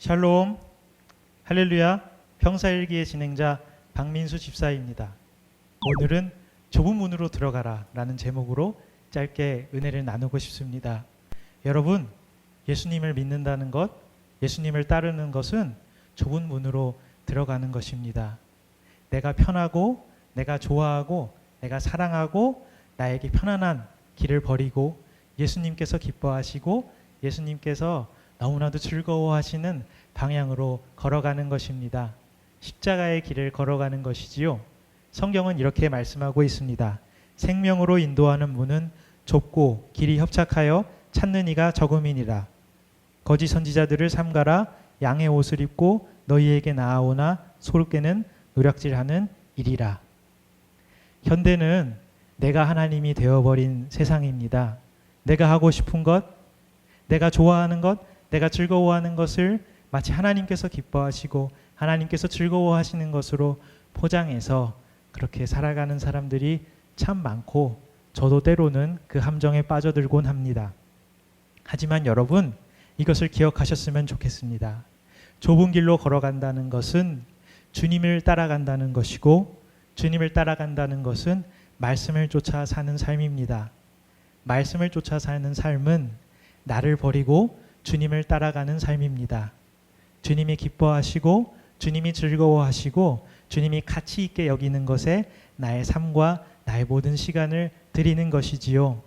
샬롬 할렐루야 평사일기의 진행자 박민수 집사입니다. 오늘은 좁은 문으로 들어가라 라는 제목으로 짧게 은혜를 나누고 싶습니다. 여러분 예수님을 믿는다는 것 예수님을 따르는 것은 좁은 문으로 들어가는 것입니다. 내가 편하고 내가 좋아하고 내가 사랑하고 나에게 편안한 길을 버리고 예수님께서 기뻐하시고 예수님께서 너무나도 즐거워하시는 방향으로 걸어가는 것입니다. 십자가의 길을 걸어가는 것이지요. 성경은 이렇게 말씀하고 있습니다. 생명으로 인도하는 문은 좁고 길이 협착하여 찾는 이가 적음이니라. 거짓 선지자들을 삼가라 양의 옷을 입고 너희에게 나아오나 소르게는 노략질하는 일이라. 현대는 내가 하나님이 되어버린 세상입니다. 내가 하고 싶은 것, 내가 좋아하는 것, 내가 즐거워하는 것을 마치 하나님께서 기뻐하시고 하나님께서 즐거워하시는 것으로 포장해서 그렇게 살아가는 사람들이 참 많고 저도 때로는 그 함정에 빠져들곤 합니다. 하지만 여러분 이것을 기억하셨으면 좋겠습니다. 좁은 길로 걸어간다는 것은 주님을 따라간다는 것이고 주님을 따라간다는 것은 말씀을 쫓아 사는 삶입니다. 말씀을 쫓아 사는 삶은 나를 버리고 주님을 따라가는 삶입니다. 주님이 기뻐하시고 주님이 즐거워하시고 주님이 가치 있게 여기는 것에 나의 삶과 나의 모든 시간을 드리는 것이지요.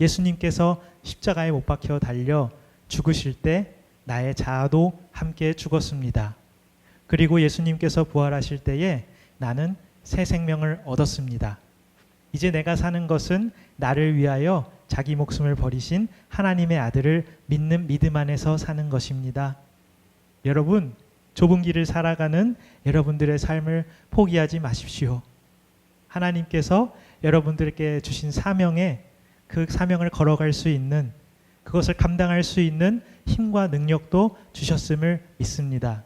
예수님께서 십자가에 못 박혀 달려 죽으실 때 나의 자아도 함께 죽었습니다. 그리고 예수님께서 부활하실 때에 나는 새 생명을 얻었습니다. 이제 내가 사는 것은 나를 위하여 자기 목숨을 버리신 하나님의 아들을 믿는 믿음 안에서 사는 것입니다. 여러분, 좁은 길을 살아가는 여러분들의 삶을 포기하지 마십시오. 하나님께서 여러분들께 주신 사명에 그 사명을 걸어갈 수 있는 그것을 감당할 수 있는 힘과 능력도 주셨음을 믿습니다.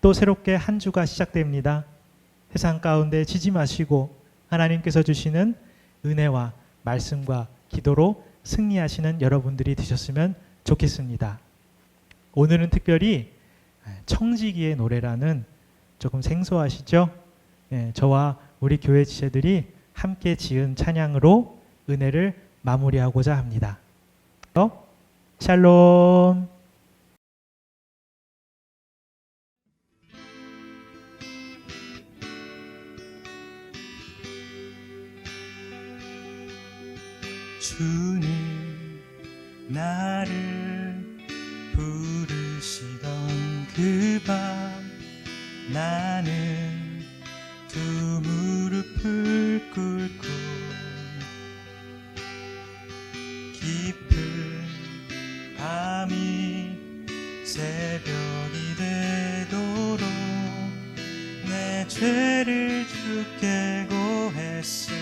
또 새롭게 한 주가 시작됩니다. 세상 가운데 지지 마시고 하나님께서 주시는 은혜와 말씀과 기도로 승리하시는 여러분들이 되셨으면 좋겠습니다. 오늘은 특별히 청지기의 노래라는 조금 생소하시죠? 예, 저와 우리 교회 지체들이 함께 지은 찬양으로 은혜를 마무리하고자 합니다. 어? 샬롬. 주님 나를 부르시던 그 밤 나는 두 무릎을 꿇고 깊은 밤이 새벽이 되도록 내 죄를 주께 고했어